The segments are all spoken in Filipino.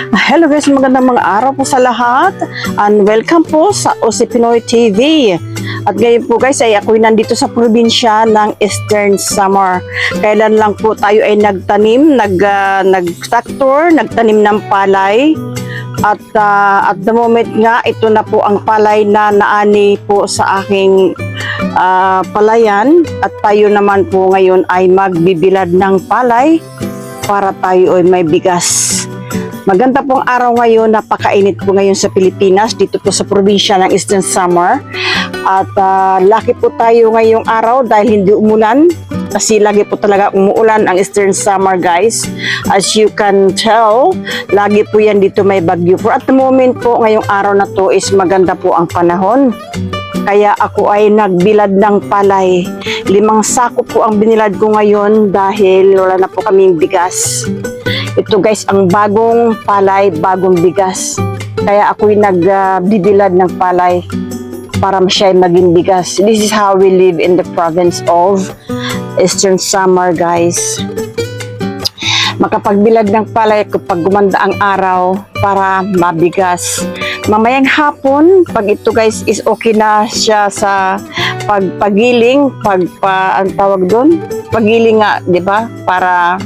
Hello guys, magandang mga araw po sa lahat and welcome po sa OC Pinoy TV. At ngayon po guys ay ako'y nandito sa probinsya ng Eastern Samar. Kailan lang po tayo ay nagtanim, nag, uh, nag-tractor, nagtanim ng palay. At ah, at the moment nga, ito na po ang palay na naani po sa aking ah, palayan. At tayo naman po ngayon ay magbibilad ng palay para tayo ay may bigas. Maganda pong araw ngayon, napakainit po ngayon sa Pilipinas, dito po sa probinsya ng Eastern Samar. At ah, lucky po tayo ngayong araw dahil hindi umulan. Kasi lagi po talaga umuulan ang Eastern Summer guys. As you can tell, lagi po yan dito may bagyo. For at the moment po, ngayong araw na to is maganda po ang panahon. Kaya ako ay nagbilad ng palay. Limang sako po ang binilad ko ngayon dahil wala na po kaming bigas. Ito guys, ang bagong palay, bagong bigas. Kaya ako'y nagbibilad ng palay para siya maging bigas. This is how we live in the province of Eastern Samar guys. Makapagbilad ng palay kapag gumanda ang araw para mabigas. Mamayang hapon, pag ito guys is okay na siya sa pagpagiling, pagpa, ang tawag doon? Pagiling nga, di ba? Para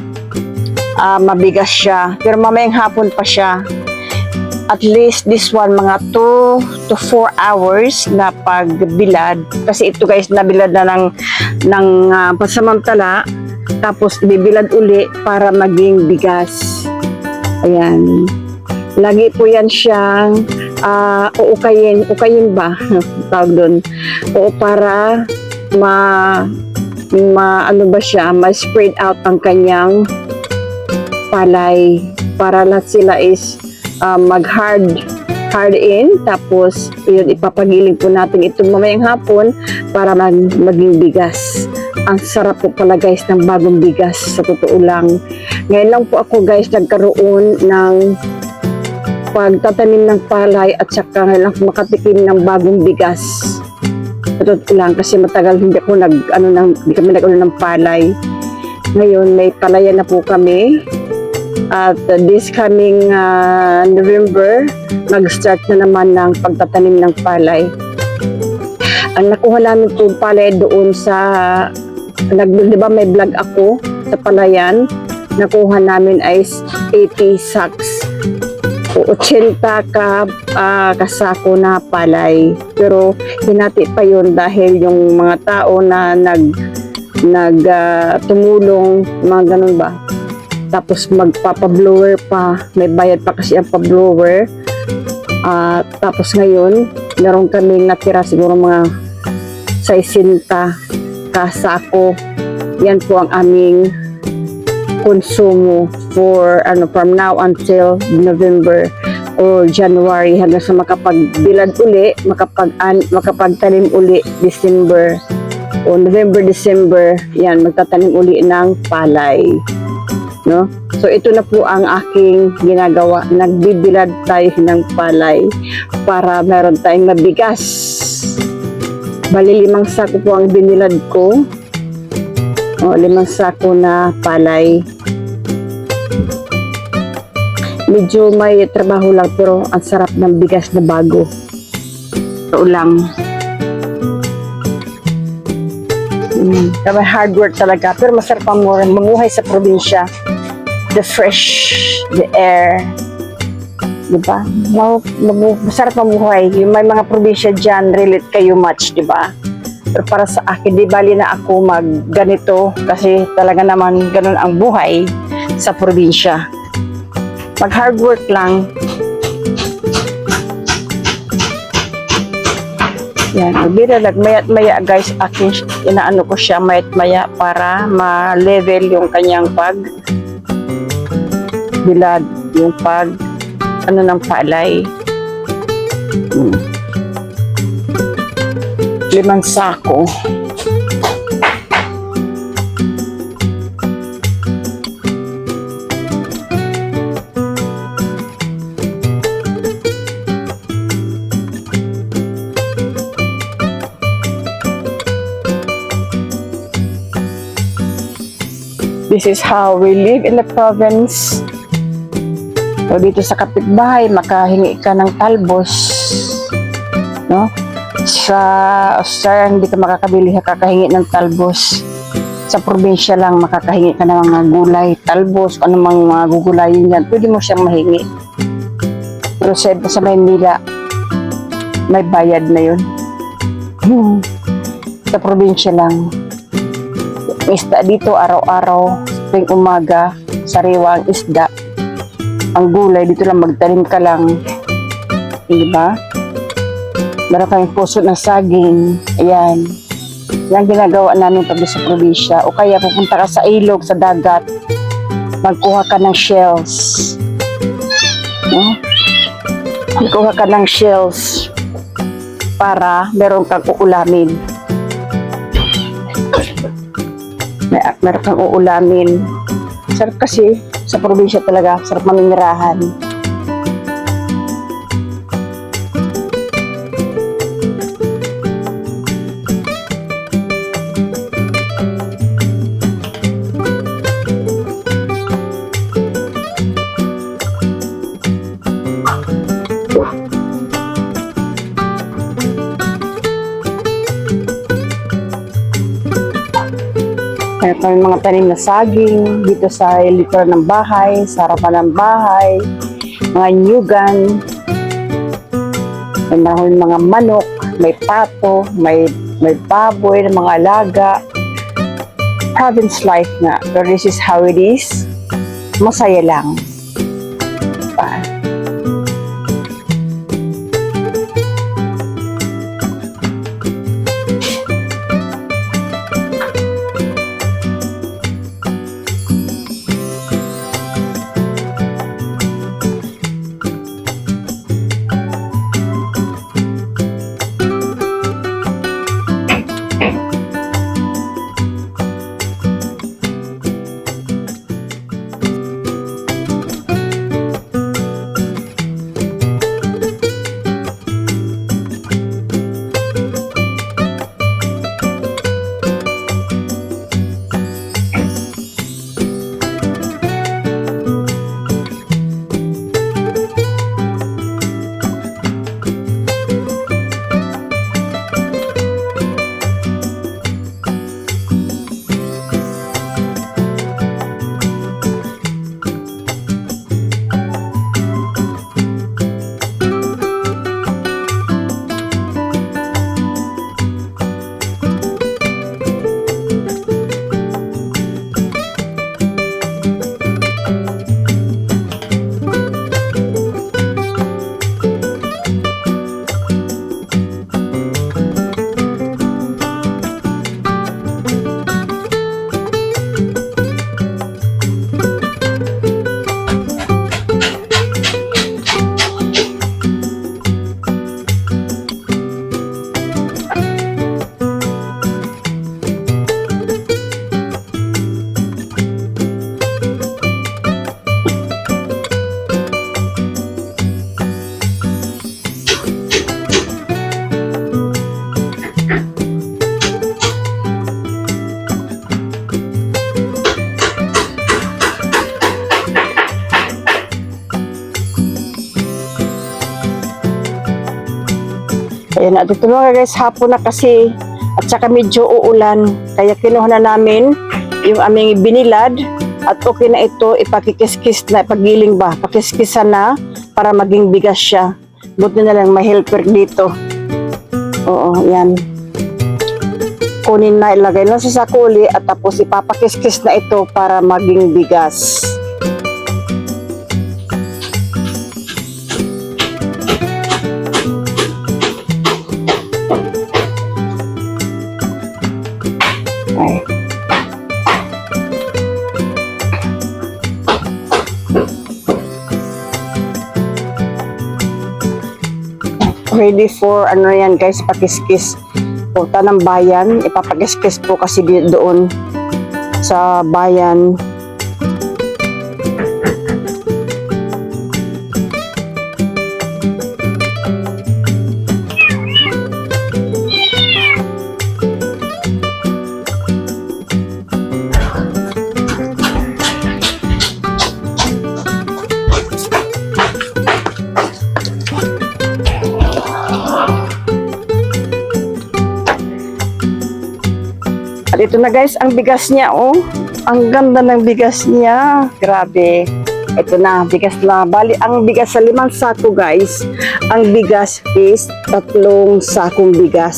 ah, mabigas siya. Pero mamayang hapon pa siya. At least this one, mga 2 to 4 hours na pagbilad. Kasi ito guys, nabilad na ng, ng ah, pasamantala. Tapos bibilad uli para maging bigas. Ayan. Lagi po yan siyang uh, uukayin, ukayin ba? Tawag doon. O para ma, ma ano ba siya, ma-spread out ang kanyang palay para lahat sila is uh, mag-hard hard in. Tapos yun ipapagiling po natin itong mamayang hapon para mag, maging bigas. Ang sarap po pala guys ng bagong bigas sa totoo lang. Ngayon lang po ako guys nagkaroon ng pagtatanim ng palay at saka ngayon lang makatikim ng bagong bigas. Sa totoo lang kasi matagal hindi ako nag ano nang hindi kami nag ng palay. Ngayon may palayan na po kami at uh, this coming uh, November, mag-start na naman ng pagtatanim ng palay. Ang nakuha namin po palay doon sa, nag, di ba may vlog ako sa palayan, nakuha namin ay 80 sacks. O 80 ka uh, kasako na palay. Pero hinati pa yun dahil yung mga tao na nag nag uh, tumulong, mga ganun ba, tapos magpapa-blower pa. May bayad pa kasi ang pa-blower. Ah, tapos ngayon, meron kaming natira siguro mga 60 kasako. Yan po ang aming konsumo for ano from now until November or January hanggang sa makapagbilad uli, makapag an, makapagtanim uli December o November, December, yan, magtatanim uli ng palay no? So ito na po ang aking ginagawa. Nagbibilad tayo ng palay para meron tayong mabigas. Bali limang sako po ang binilad ko. O, limang sako na palay. Medyo may trabaho lang pero ang sarap ng bigas na bago. Ito lang. Mm, hard work talaga pero masarap ang mamuhay sa probinsya the fresh, the air. Mau, mabu, masarap mabuhay. Yung may mga probinsya dyan, relate kayo much, diba? Pero para sa akin, di bali na ako mag ganito kasi talaga naman ganun ang buhay sa probinsya. Mag hard work lang. Yan, magbira lang, mayat maya guys, akin, inaano ko siya mayat maya para ma-level yung kanyang pag bilad yung pag ano ng palay. Hmm. limang sako. This is how we live in the province O dito sa kapitbahay, makahingi ka ng talbos. No? Sa Australia, hindi ka makakabili, kakahingi ng talbos. Sa probinsya lang, makakahingi ka ng mga gulay, talbos, ano mang mga gugulayin yan, pwede mo siyang mahingi. Pero sa, sa Maynila, may bayad na yun. Hmm. Sa probinsya lang. Isda dito araw-araw, tuwing umaga, sariwa ang isda. Ang gulay, dito lang magtanim ka lang. Di ba? Meron kaming puso ng saging. Ayan. Yan ginagawa namin pag sa probinsya. O kaya pupunta ka sa ilog, sa dagat. Magkuha ka ng shells. No? Magkuha ka ng shells para meron kang uulamin. May, meron kang uulamin. Sarap kasi sa probinsya talaga, sarap maminirahan. Kami mga tanim na saging dito sa likuran ng bahay, sa harapan ng bahay, mga nyugan, may marami mga manok, may pato, may may baboy, mga alaga. Province life nga. Pero this is how it is. Masaya lang. Ayan, at ito mga guys, hapon na kasi at saka medyo uulan. Kaya kinuha na namin yung aming binilad at okay na ito, ipakikiskis na, pagiling ba, pakiskisan na para maging bigas siya. Buti na lang may helper dito. Oo, yan. Kunin na, ilagay lang sa sakuli at tapos ipapakiskis na ito para maging bigas. Ready for ano yan guys, pakiskis. Punta ng bayan, ipapakiskis po kasi doon sa bayan. At ito na guys, ang bigas niya, oh. Ang ganda ng bigas niya. Grabe. Ito na, bigas na. Bali, ang bigas sa limang sako, guys. Ang bigas is tatlong sakong bigas.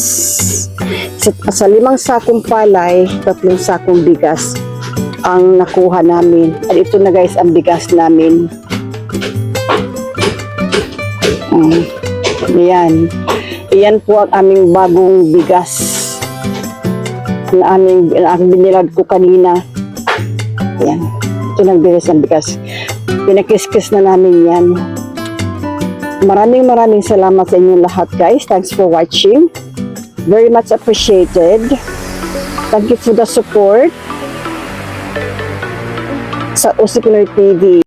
Sa, sa limang sakong palay, tatlong sakong bigas ang nakuha namin. At ito na guys, ang bigas namin. Mm. Yan. Iyan po ang aming bagong bigas na aming na aking binilad ko kanina. Yan. Ito nang bigas ng bigas. Pinakiskis na namin yan. Maraming maraming salamat sa inyong lahat guys. Thanks for watching. Very much appreciated. Thank you for the support sa Usipinoy TV.